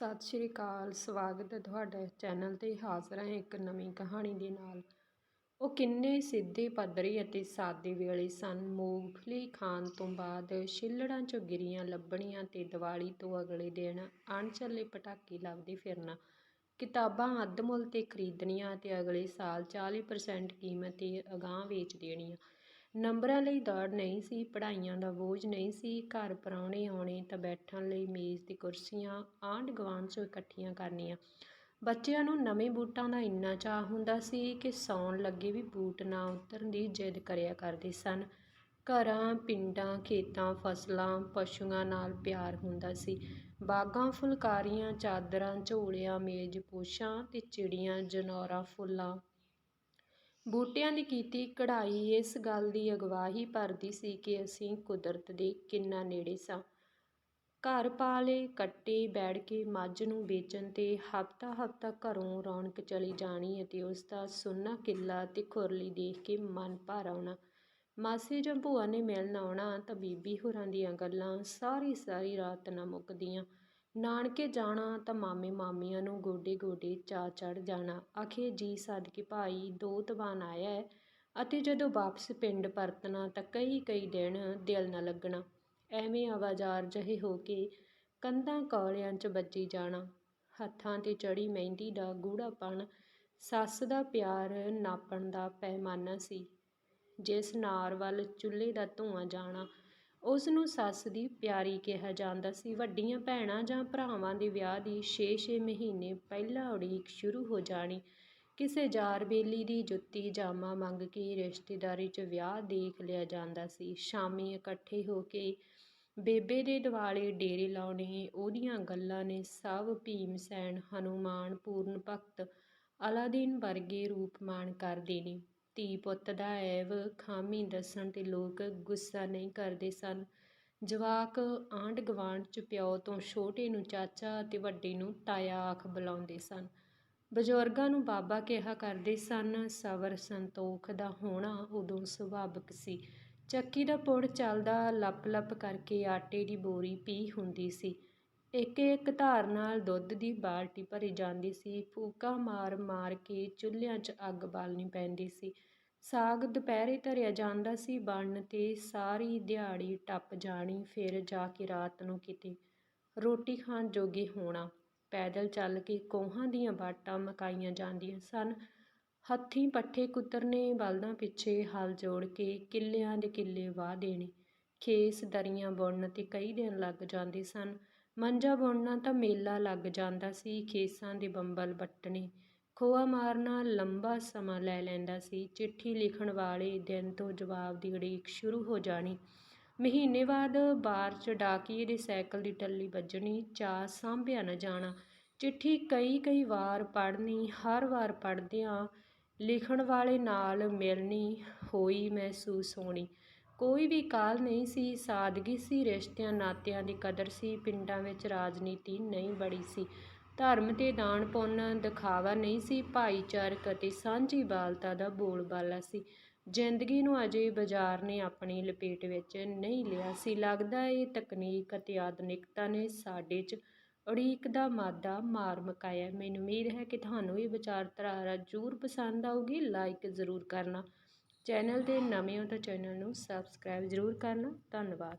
ਸਤਿ ਸ਼੍ਰੀ ਅਕਾਲ, ਸਵਾਗਤ ਹੈ ਤੁਹਾਡਾ ਚੈਨਲ ਤੇ ਹਾਜ਼ਰ ਹਾਂ ਇੱਕ ਨਵੀਂ ਕਹਾਣੀ ਦੇ ਨਾਲ। ਉਹ ਕਿੰਨੇ ਸਿੱਧੇ, ਪੱਧਰੇ ਅਤੇ ਸਾਦੇ ਵੇਲੇ ਸਨ। ਮੂੰਗਫਲੀ ਖਾਣ ਤੋਂ ਬਾਅਦ ਛਿੱਲੜਾਂ 'ਚੋਂ ਗਿਰੀਆਂ ਲੱਭਣੀਆਂ ਤੇ ਦੀਵਾਲੀ ਤੋਂ ਅਗਲੇ ਦਿਨ ਅਣਚੱਲੇ ਪਟਾਕੇ ਲੱਭਦੇ ਫਿਰਨਾ। ਕਿਤਾਬਾਂ ਅੱਧ ਮੁੱਲ ਤੇ ਖਰੀਦਣੀਆਂ ਤੇ ਅਗਲੇ ਸਾਲ 40% ਕੀਮਤ ਤੇ ਅਗਾਂਹ ਵੇਚ ਦੇਣੀਆਂ। ਨੰਬਰਾਂ ਲਈ ਦੌੜ ਨਹੀਂ ਸੀ, ਪੜ੍ਹਾਈਆਂ ਦਾ ਬੋਝ ਨਹੀਂ ਸੀ, ਘਰ ਪ੍ਰਾਹੁਣੇ ਆਉਣੇ ਤਾਂ ਬੈਠਣ ਲਈ ਮੇਜ਼ ਤੇ ਕੁਰਸੀਆਂ, ਆਂਢ ਗੁਆਂਢ 'ਚੋਂ ਇਕੱਠੀਆਂ ਕਰਨੀਆਂ। ਬੱਚਿਆਂ ਨੂੰ ਨਵੇਂ ਬੂਟਾਂ ਦਾ ਇੰਨਾ ਚਾਅ ਹੁੰਦਾ ਸੀ ਕਿ ਸੌਣ ਲੱਗੇ ਵੀ ਬੂਟ ਨਾ ਉਤਰਨ ਦੀ ਜਿੱਦ ਕਰਿਆ ਕਰਦੇ ਸਨ। ਘਰਾਂ, ਪਿੰਡਾਂ, ਖੇਤਾਂ, ਫਸਲਾਂ, ਪਸ਼ੂਆਂ ਨਾਲ ਪਿਆਰ ਹੁੰਦਾ ਸੀ। ਬਾਗਾਂ, ਫੁਲਕਾਰੀਆਂ, ਚਾਦਰਾਂ, ਝੋਲਿਆਂ, ਮੇਜ਼, ਪੋਸ਼ਾਂ ਤੇ ਚਿੜੀਆਂ, ਜਨੌਰਾਂ, ਫੁੱਲਾਂ ਬੂਟਿਆਂ ਦੀ ਕੀਤੀ ਕਢਾਈ ਇਸ ਗੱਲ ਦੀ ਅਗਵਾਹੀ ਭਰਦੀ ਸੀ ਕਿ ਅਸੀਂ ਕੁਦਰਤ ਦੇ ਕਿੰਨਾ ਨੇੜੇ ਸਾਂ। ਘਰ ਪਾਲੇ, ਕੱਟੇ ਬੈੜ ਕੇ ਮੱਝ ਨੂੰ ਵੇਚਣ ਤੇ ਹਫਤਾ ਹਫਤਾ ਘਰੋਂ ਰੌਣਕ ਚਲੀ ਜਾਣੀ ਅਤੇ ਉਸ ਦਾ ਸੁੰਨਾ ਕਿੱਲਾ ਤੇ ਖੁਰਲੀ ਦੇਖ ਕੇ ਮਨ ਭਰ ਆਉਣਾ। ਮਾਸੀ ਜਾਂ ਭੂਆ ਨੇ ਮਿਲਣ ਆਉਣਾ ਤਾਂ ਬੀਬੀ ਹੋਰਾਂ ਦੀਆਂ ਗੱਲਾਂ ਸਾਰੀ ਸਾਰੀ ਰਾਤ ਨਾ ਮੁੱਕਦੀਆਂ। ਨਾਨਕੇ ਜਾਣਾ ਤਾਂ ਮਾਮੇ ਮਾਮੀਆਂ ਨੂੰ ਗੋਡੇ ਗੋਡੇ ਚਾ ਚੜ ਜਾਣਾ। ਆਖੇ, ਜੀ ਸਦਕੇ ਭਾਈ, ਦੋ ਤਵਾਨ ਆਇਆ ਹੈ ਅਤੇ ਜਦੋਂ ਵਾਪਸ ਪਿੰਡ ਪਰਤਣਾ ਤਾਂ ਕਈ ਕਈ ਦਿਨ ਦਿਲ ਨਾ ਲੱਗਣਾ। ਐਵੇਂ ਆਵਾਜ਼ਾਰ ਜਹੇ ਹੋ ਕੇ ਕੰਧਾਂ ਕੌਲਿਆਂ 'ਚ ਵੱਜੀ ਜਾਣਾ। ਹੱਥਾਂ ਤੇ ਚੜੀ ਮਹਿੰਦੀ ਦਾ ਗੂੜਾਪਣ ਸੱਸ ਦਾ ਪਿਆਰ ਨਾਪਣ ਦਾ ਪੈਮਾਨਾ ਸੀ। ਜਿਸ ਨਾਰ ਵੱਲ ਚੁੱਲ੍ਹੇ ਦਾ ਧੂਆਂ ਜਾਣਾ ਉਸ ਨੂੰ ਸੱਸ ਦੀ ਪਿਆਰੀ ਕਿਹਾ ਜਾਂਦਾ ਸੀ। ਵੱਡੀਆਂ ਭੈਣਾਂ ਜਾਂ ਭਰਾਵਾਂ ਦੇ ਵਿਆਹ ਦੀ 6-6 ਮਹੀਨੇ ਪਹਿਲਾਂ ਉਡੀਕ ਸ਼ੁਰੂ ਹੋ ਜਾਣੀ। ਕਿਸੇ ਜਾਰ ਬੇਲੀ ਦੀ ਜੁੱਤੀ, ਜਾਮਾ ਮੰਗ ਕੇ ਰਿਸ਼ਤੇਦਾਰੀ 'ਚ ਵਿਆਹ ਦੇਖ ਲਿਆ ਜਾਂਦਾ ਸੀ। ਸ਼ਾਮੀ ਇਕੱਠੇ ਹੋ ਕੇ ਬੇਬੇ ਦੇ ਦਿਵਾਲੇ ਡੇਰੇ ਲਾਉਣੇ, ਉਹਦੀਆਂ ਗੱਲਾਂ ਨੇ ਸਭ ਭੀਮ ਸੈਨ ਹਨੂਮਾਨ, ਪੂਰਨ ਭਗਤ, ਅਲਾਦੀਨ ਵਰਗੇ ਰੂਪਮਾਨ ਕਰ ਦੇਣੇ। ਧੀ ਪੁੱਤ ਦਾ ਐਵ ਖਾਮੀ ਦੱਸਣ ਤੇ ਲੋਕ ਗੁੱਸਾ ਨਹੀਂ ਕਰਦੇ ਸਨ। ਜਵਾਕ ਆਂਢ ਗਵਾਂਢ ਚ ਪਿਓ ਤੋਂ ਛੋਟੇ ਨੂੰ ਚਾਚਾ ਅਤੇ ਵੱਡੇ ਨੂੰ ਤਾਇਆ ਆਖ ਬੁਲਾਉਂਦੇ ਸਨ। ਬਜ਼ੁਰਗਾਂ ਨੂੰ ਬਾਬਾ ਕਿਹਾ ਕਰਦੇ ਸਨ, ਸਬਰ ਸੰਤੋਖ ਦਾ ਹੋਣਾ ਉਦੋਂ ਸੁਭਾਵਿਕ ਸੀ। ਚੱਕੀ ਦਾ ਪੁੜ ਚੱਲਦਾ ਲੱਪ ਲੱਪ ਕਰਕੇ ਆਟੇ ਦੀ ਬੋਰੀ ਪੀ ਹੁੰਦੀ ਸੀ। ਇੱਕ ਇੱਕ ਧਾਰ ਨਾਲ ਦੁੱਧ ਦੀ ਬਾਲਟੀ ਭਰੀ ਜਾਂਦੀ ਸੀ। ਫੂਕਾਂ ਮਾਰ ਮਾਰ ਕੇ ਚੁੱਲ੍ਹਿਆਂ 'ਚ ਅੱਗ ਬਾਲਣੀ ਪੈਂਦੀ ਸੀ। ਸਾਗ ਦੁਪਹਿਰੇ ਧਰਿਆ ਜਾਂਦਾ ਸੀ। ਬਣਨ ਤੇ ਸਾਰੀ ਦਿਹਾੜੀ ਟੱਪ ਜਾਣੀ, ਫਿਰ ਜਾ ਕੇ ਰਾਤ ਨੂੰ ਕਿਤੇ ਰੋਟੀ ਖਾਣ ਜੋਗੇ ਹੋਣਾ। ਪੈਦਲ ਚੱਲ ਕੇ ਕੋਹਾਂ ਦੀਆਂ ਬਾਟਾਂ ਮਕਾਈਆਂ ਜਾਂਦੀਆਂ ਸਨ। ਹੱਥੀਂ ਪੱਠੇ ਕੁਤਰਨੇ ਬਲਦਾਂ ਪਿੱਛੇ ਹਲ ਜੋੜ ਕੇ ਕਿੱਲਿਆਂ ਦੇ ਕਿੱਲੇ ਵਾਹ ਦੇਣੇ। ਖੇਸ, ਦਰੀਆਂ ਬੁਣਨ ਤੇ ਕਈ ਦਿਨ ਲੱਗ ਜਾਂਦੇ ਸਨ। ਮੰਜਾ ਬੁਣਨਾ ਤਾਂ ਮੇਲਾ ਲੱਗ ਜਾਂਦਾ ਸੀ, ਖੇਸਾਂ ਦੇ ਬੰਬਲ ਵੱਟਣੇ। ਖੋਆ ਮਾਰਨਾ ਲੰਬਾ ਸਮਾਂ ਲੈ ਲੈਂਦਾ ਸੀ, ਚਿੱਠੀ ਲਿਖਣ ਵਾਲੇ ਦਿਨ ਤੋਂ ਜਵਾਬ ਦੀ ਉਡੀਕ ਸ਼ੁਰੂ ਹੋ ਜਾਣੀ। ਮਹੀਨੇ ਬਾਅਦ ਬਾਰ ਚ ਡਾਕੀਏ ਦੇ ਸਾਈਕਲ ਦੀ ਟੱਲੀ ਵੱਜਣੀ ਚਾਹ ਸਾਂਭਿਆ ਨਾ ਜਾਣਾ। ਚਿੱਠੀ ਕਈ ਕਈ ਵਾਰ ਪੜ੍ਹਨੀ, ਹਰ ਵਾਰ ਪੜ੍ਹਦਿਆਂ ਲਿਖਣ ਵਾਲੇ ਨਾਲ ਮਿਲਣੀ, ਹੋਈ ਮਹਿਸੂਸ ਹੋਣੀ। ਕੋਈ ਵੀ ਕਾਲ ਨਹੀਂ ਸੀ, ਸਾਦਗੀ ਸੀ, ਰਿਸ਼ਤਿਆਂ ਨਾਤਿਆਂ ਦੀ ਕਦਰ ਸੀ, ਪਿੰਡਾਂ ਵਿੱਚ ਰਾਜਨੀਤੀ ਨਹੀਂ ਬੜੀ ਸੀ, ਧਰਮ ਤੇ ਦਾਨ ਪੁੰਨ ਦਿਖਾਵਾ ਨਹੀਂ ਸੀ, ਭਾਈਚਾਰਕ ਅਤੇ ਸਾਂਝੀ ਬਾਲਤਾ ਦਾ ਬੋਲਬਾਲਾ ਸੀ। ਜ਼ਿੰਦਗੀ ਨੂੰ ਅਜੇ ਬਾਜ਼ਾਰ ਨੇ ਆਪਣੀ ਲਪੇਟ ਵਿੱਚ ਨਹੀਂ ਲਿਆ ਸੀ। ਲੱਗਦਾ ਇਹ ਤਕਨੀਕ ਅਤੇ ਆਧੁਨਿਕਤਾ ਨੇ ਸਾਡੇ 'ਚ ਉਡੀਕ ਦਾ ਮਾਦਾ ਮਾਰ ਮਕਾਇਆ। ਮੈਨੂੰ ਉਮੀਦ ਹੈ ਕਿ ਤੁਹਾਨੂੰ ਇਹ ਵਿਚਾਰਧਾਰਾ ਜ਼ਰੂਰ ਪਸੰਦ ਆਊਗੀ। ਲਾਈਕ ਜ਼ਰੂਰ ਕਰਨਾ। ਚੈਨਲ 'ਤੇ ਨਵੇਂ ਹੋ ਤਾਂ ਚੈਨਲ ਨੂੰ ਸਬਸਕ੍ਰਾਈਬ ਜ਼ਰੂਰ ਕਰਨਾ। ਧੰਨਵਾਦ।